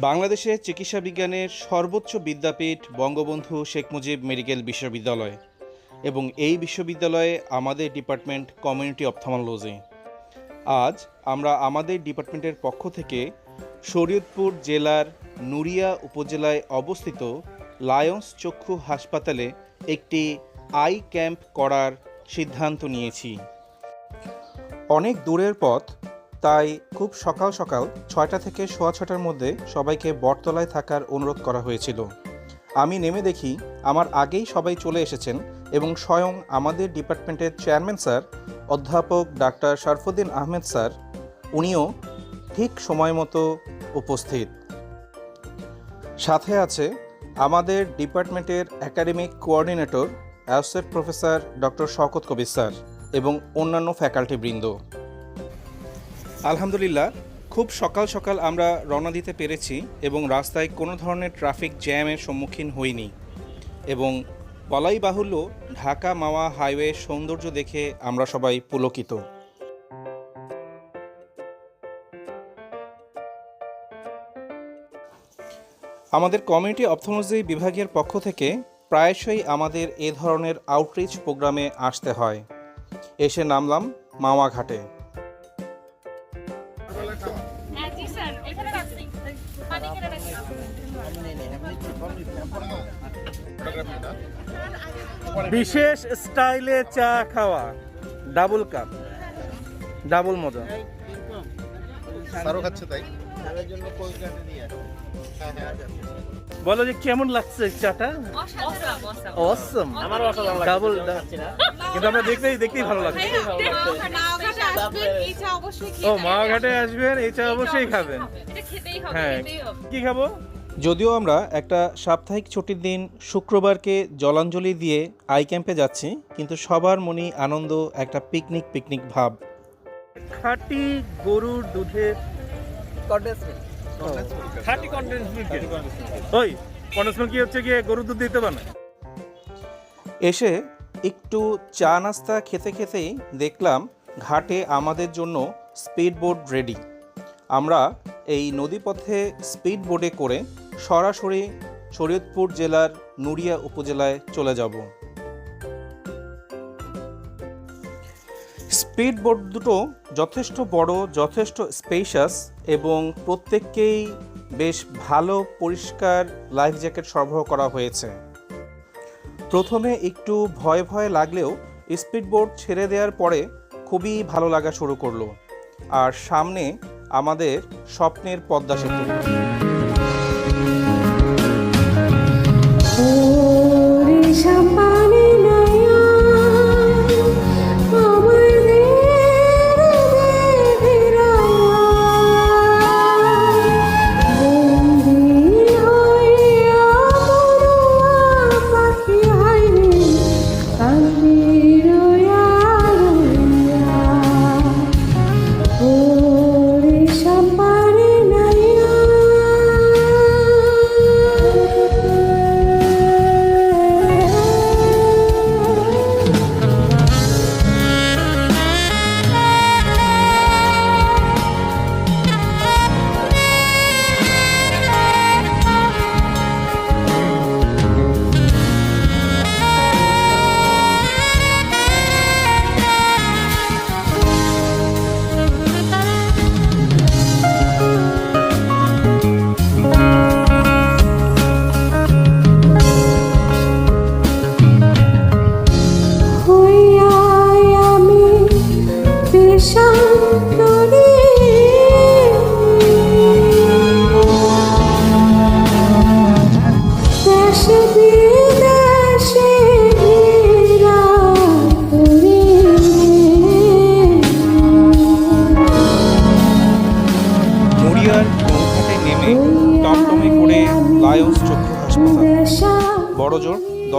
বাংলাদেশে চিকিৎসা বিজ্ঞানের সর্বোচ্চ বিদ্যাপীঠ বঙ্গবন্ধু শেখ মুজিব মেডিকেল বিশ্ববিদ্যালয় এবং এই বিশ্ববিদ্যালয়ে আমাদের ডিপার্টমেন্ট কমিউনিটি অপথমোলজি আজ আমরা আমাদের ডিপার্টমেন্টের পক্ষ থেকে শরীয়তপুর জেলার নুরিয়া উপজেলায় অবস্থিত লায়ন্স চক্ষু হাসপাতালে একটি আই ক্যাম্প করার সিদ্ধান্ত নিয়েছি। অনেক দূরের পথ তাই খুব সকাল সকাল ছয়টা থেকে সোয়া ছটার মধ্যে সবাইকে বটতলায় থাকার অনুরোধ করা হয়েছিল। আমি নেমে দেখি আমার আগেই সবাই চলে এসেছেন এবং স্বয়ং আমাদের ডিপার্টমেন্টের চেয়ারম্যান স্যার, অধ্যাপক ডাক্তার শরফুদ্দিন আহমেদ স্যার, উনিও ঠিক সময় মতো উপস্থিত। সাথে আছে আমাদের ডিপার্টমেন্টের academic coordinator associate professor doctor Shawkat Kabir sir এবং অন্যান্য ফ্যাকাল্টি বৃন্দ আলহামদুলিল্লাহ, খুব সকাল সকাল আমরা রওনা দিতে পেরেছি এবং রাস্তায় কোনো ধরনের ট্রাফিক জ্যামের সম্মুখীন হইনি। এবং বলাই বাহুল্য ঢাকা মাওয়া হাইওয়ে সৌন্দর্য দেখে আমরা সবাই পুলকিত। আমাদের কমিউনিটি অপথোলজি বিভাগের পক্ষ থেকে প্রায়শই আমাদের এ ধরনের আউটরিচ প্রোগ্রামে আসতে হয়। এসে নামলাম মাওয়া ঘাটে বিশেষ স্টাইলে চা খাওয়া ডাবল কাপ ডাবল মজা। সারও খাচ্ছে তাই? বলো যে কেমন লাগছে চাটা? অসাধারণ অসম ডাবল কিন্তু আমরা দেখতেই দেখতেই ভালো লাগছে। ও মা ঘাটে আসবেন এই চা অবশ্যই খাবেন। হ্যাঁ খেতেই হবে। কি খাব? যদিও আমরা একটা সাপ্তাহিক ছুটির দিন শুক্রবারকে জলাঞ্জলি দিয়ে আই ক্যাম্পে যাচ্ছি কিন্তু সবার মনে আনন্দ একটা পিকনিক পিকনিক ভাব। খাঁটি গরুর দুধের খাঁটি কন্ডেন্স ওই কন্ডেন্স কি হচ্ছে গিয়ে গরুর দুধ দিতে পারে এসে একটু চা নাস্তা খেতে খেতেই দেখলাম ঘাটে আমাদের জন্য স্পিড বোট রেডি। আমরা এই নদীপথে স্পিড বোটে করে সরাসরি শরীয়তপুর জেলার নুরিয়া উপজেলায় চলে যাব। স্পিড বোট দুটো যথেষ্ট বড়, যথেষ্ট স্পেশাস এবং প্রত্যেককেই বেশ ভালো, পরিষ্কার লাইফ জ্যাকেট সরবরাহ করা হয়েছে। প্রথমে একটু ভয় ভয় লাগলেও স্পিড বোট ছেড়ে দেওয়ার পরে খুবই ভালো লাগা শুরু করল। আর সামনে আমাদের স্বপ্নের পদ্মা সেতু।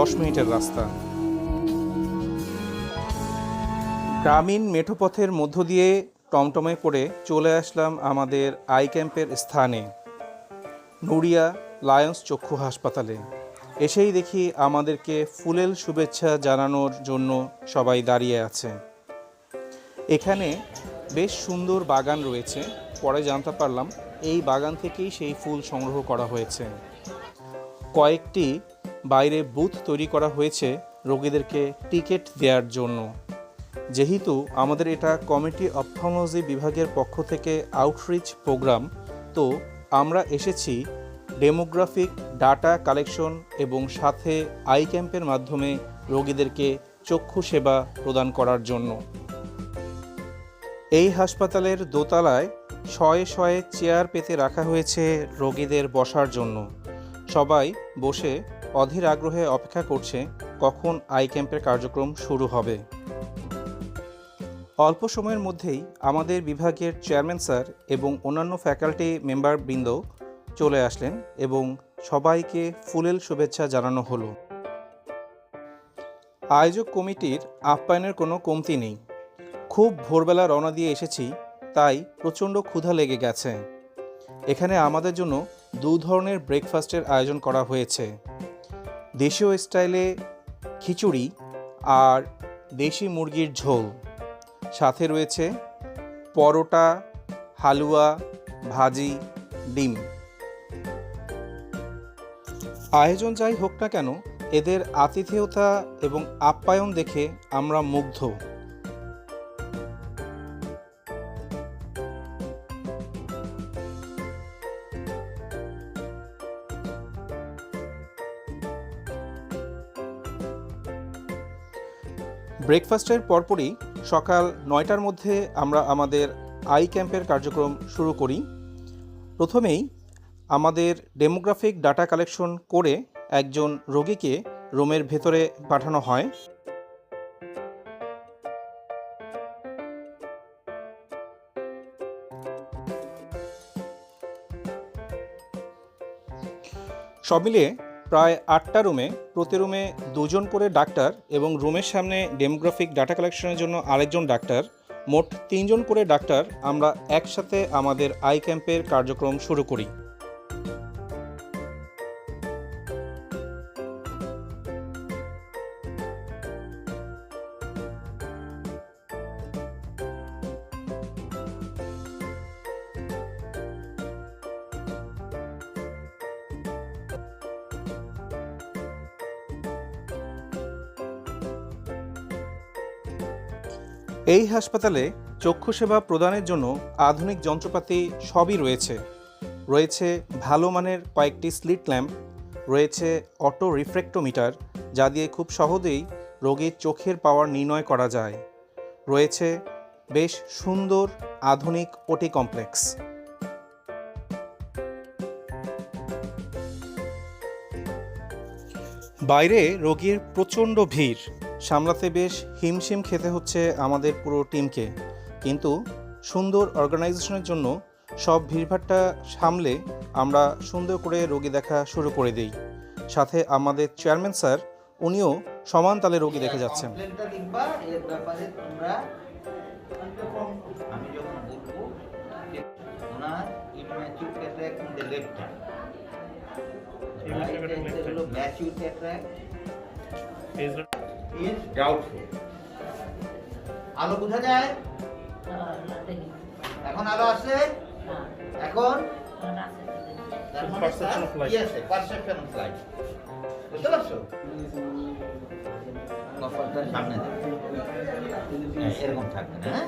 দশ মিনিটের রাস্তা। গ্রামীণ মেঠোপথের মধ্য দিয়ে টমটমে করে চলে আসলাম আমাদের আই ক্যাম্পের স্থানে নুরিয়া লায়ন্স চক্ষু হাসপাতালে। এসেই দেখি আমাদেরকে ফুলেল শুভেচ্ছা জানানোর জন্য সবাই দাঁড়িয়ে আছে। এখানে বেশ সুন্দর বাগান রয়েছে, পরে জানতে পারলাম এই বাগান থেকেই সেই ফুল সংগ্রহ করা হয়েছে। কয়েকটি বাইরে বুথ তৈরি করা হয়েছে রোগীদেরকে টিকিট দেওয়ার জন্য। যেহেতু আমাদের এটা কমিটি অপথোলজি বিভাগের পক্ষ থেকে আউটরিচ প্রোগ্রাম তো আমরা এসেছি ডেমোগ্রাফিক ডাটা কালেকশন এবং সাথে আই ক্যাম্পের মাধ্যমে রোগীদেরকে চক্ষু সেবা প্রদান করার জন্য। এই হাসপাতালের দোতলায় শয়ে শয়ে চেয়ার পেতে রাখা হয়েছে রোগীদের বসার জন্য। সবাই বসে অধীর আগ্রহে অপেক্ষা করছে কখন আই ক্যাম্পের কার্যক্রম শুরু হবে। অল্প সময়ের মধ্যেই আমাদের বিভাগের চেয়ারম্যান স্যার এবং অন্যান্য ফ্যাকাল্টি মেম্বারবৃন্দ চলে আসলেন এবং সবাইকে ফুলেল শুভেচ্ছা জানানো হলো। আয়োজক কমিটির আপ্যায়নের কোনো কমতি নেই। খুব ভোরবেলা রওনা দিয়ে এসেছি, তাই প্রচণ্ড ক্ষুধা লেগে গেছে। এখানে আমাদের জন্য দু ধরনের ব্রেকফাস্টের আয়োজন করা হয়েছে। দেশীয় স্টাইলে খিচুড়ি আর দেশি মুরগির ঝোল। সাথে রয়েছে পরোটা, হালুয়া, ভাজি, ডিম। আয়োজন যাই হোক না কেন, এদের আতিথেয়তা এবং আপ্যায়ন দেখে আমরা মুগ্ধ। ব্রেকফাস্টের পরপরই সকাল নয়টার মধ্যে আমরা আমাদের আই ক্যাম্পের কার্যক্রম শুরু করি। প্রথমেই আমাদের ডেমোগ্রাফিক ডাটা কালেকশন করে একজন রোগীকে রুমের ভেতরে পাঠানো হয়। সব মিলিয়ে প্রায় আটটা রুমে, প্রতি রুমে দুজন করে ডাক্তার এবং রুমের সামনে ডেমোগ্রাফিক ডাটা কালেকশনের জন্য আরেকজন ডাক্তার। মোট তিনজন করে ডাক্তার আমরা একসাথে আমাদের আই ক্যাম্পের কার্যক্রম শুরু করি। এই হাসপাতালে চক্ষু সেবা প্রদানের জন্য আধুনিক যন্ত্রপাতি সবই রয়েছে। রয়েছে ভালো মানের কয়েকটি স্লিট ল্যাম্প, রয়েছে অটো রিফ্রেক্টোমিটার, যা দিয়ে খুব সহজেই রোগীর চোখের পাওয়ার নির্ণয় করা যায়। রয়েছে বেশ সুন্দর আধুনিক ওটি কমপ্লেক্স। বাইরে রোগীর প্রচণ্ড ভিড়। সামলাতে বেশ হিমশিম খেতে হচ্ছে আমাদের পুরো টিমকে। কিন্তু সুন্দর অর্গানাইজেশনের জন্য সব ভিড়ভাট্টা সামলে আমরা সুন্দর করে রোগী দেখা শুরু করে দিই। সাথে আমাদের চেয়ারম্যান স্যার উনিও সমান তালে রোগী দেখে যাচ্ছেন। ইজ ডাউটফুল আলো বোঝা যায়? এখন আলো আসছে এখন? Perception of light. বুঝতে পারছ? কপালটা সামনে হ্যাঁ, এরকম থাকবে না হ্যাঁ?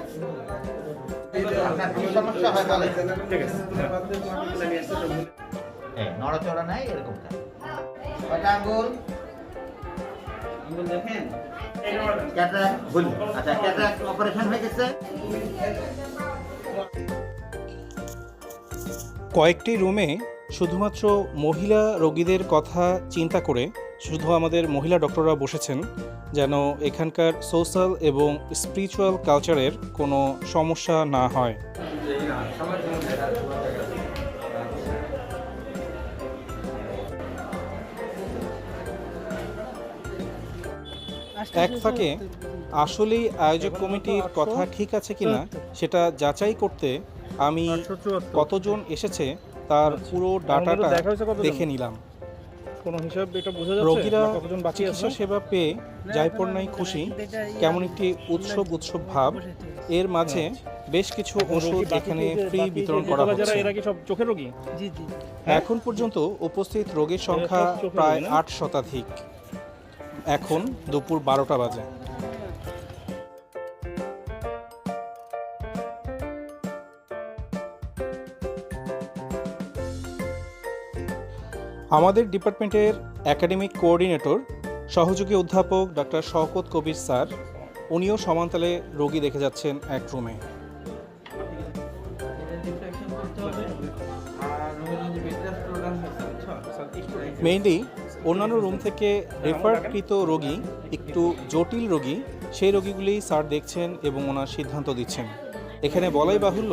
আপনার কি সমস্যা হয় নড়াচড়া নাই এরকম থাকবে। কয়টা আঙ্গুল? আচ্ছা ক্যাটারাক্ট অপারেশন হয়ে গেছে। কয়েকটি রুমে শুধুমাত্র মহিলা রোগীদের কথা চিন্তা করে শুধু আমাদের মহিলা ডক্টররা বসেছেন যেন এখানকার সোশ্যাল এবং স্পিরিচুয়াল কালচারের কোনো সমস্যা না হয়। এক ফাঁকে আসলেই আয়োজক কমিটির কথা ঠিক আছে কিনা সেটা যাচাই করতে আমি কতজন এসেছে তার পুরো ডাটাটা দেখা নিলাম। কোনো হিসাব এটা বোঝা যাচ্ছে রোগীরা কতজন বাকি আছে? চিকিৎসা সেবা পেয়ে যাইপর নাই খুশি কেমন একটি উৎসব উৎসব ভাব। এর মাঝে বেশ কিছু ওষুধ এখানে ফ্রি বিতরণ করা হচ্ছে। এরা কি সব চোখের রোগী? জি জি। এখন পর্যন্ত উপস্থিত রোগীর সংখ্যা প্রায় আট শতাধিক। এখন দুপুর বারোটা বাজে। আমাদের ডিপার্টমেন্টের একাডেমিক কোঅর্ডিনেটর, সহযোগী অধ্যাপক ডক্টর শওকত কবির স্যার, উনিও সমান্তালে রোগী দেখে যাচ্ছেন এক রুমে। মেইনলি অন্যান্য রুম থেকে রেফারকৃত রোগী, একটু জটিল রোগী, সেই রোগীগুলি স্যার দেখছেন এবং ওনার সিদ্ধান্ত দিচ্ছেন। এখানে বলাই বাহুল্য,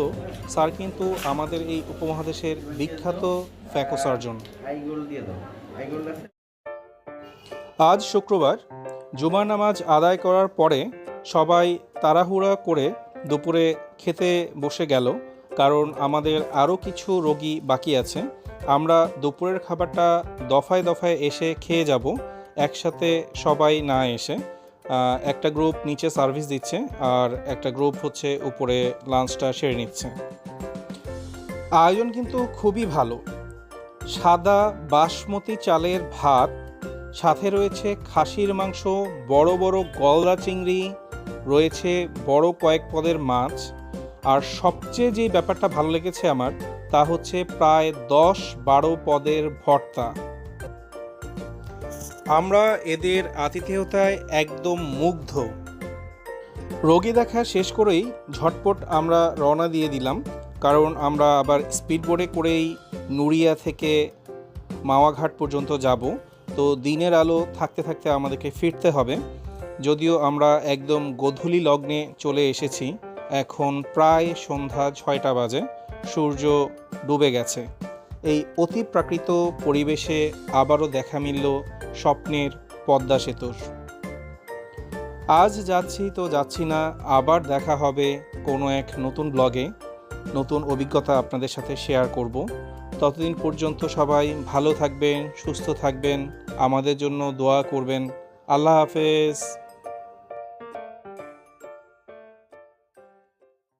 স্যার কিন্তু আমাদের এই উপমহাদেশের বিখ্যাত ফ্যাকো সার্জন। আজ শুক্রবার, জুমার নামাজ আদায় করার পরে সবাই তাড়াহুড়া করে দুপুরে খেতে বসে গেল, কারণ আমাদের আরও কিছু রোগী বাকি আছে। আমরা দুপুরের খাবারটা দফায় দফায় এসে খেয়ে যাব, একসাথে সবাই না এসে। একটা গ্রুপ নিচে সার্ভিস দিচ্ছে আর একটা গ্রুপ হচ্ছে উপরে লাঞ্চটা সেরে নিচ্ছে। আয়োজন কিন্তু খুবই ভালো। সাদা বাসমতি চালের ভাত, সাথে রয়েছে খাসির মাংস, বড় বড় গলদা চিংড়ি, রয়েছে বড় কয়েক পদের মাছ। আর সবচেয়ে যে ব্যাপারটা ভালো লেগেছে আমার তা হচ্ছে প্রায় দশ বারো পদের ভর্তা। আমরা এদের আতিথেয়তায় একদম মুগ্ধ। রোগী দেখা শেষ করেই ঝটপট আমরা রওনা দিয়ে দিলাম, কারণ আমরা আবার স্পিড বোর্ডে করেই নুরিয়া থেকে মাওয়াঘাট পর্যন্ত যাব। তো দিনের আলো থাকতে থাকতে আমাদেরকে ফিরতে হবে। যদিও আমরা একদম গধূলি লগ্নে চলে এসেছি, এখন প্রায় সন্ধ্যা ছয়টা বাজে। সূর্য ডুবে গেছে। এই অতি প্রাকৃত পরিবেশে আবারও দেখা মিলল স্বপ্নের পদ্মা সেতুর। আজ যাচ্ছি তো যাচ্ছি না, আবার দেখা হবে কোনো এক নতুন ব্লগে। নতুন অভিজ্ঞতা আপনাদের সাথে শেয়ার করব। ততদিন পর্যন্ত সবাই ভালো থাকবেন, সুস্থ থাকবেন। আমাদের জন্য দোয়া করবেন। আল্লাহ হাফেজ।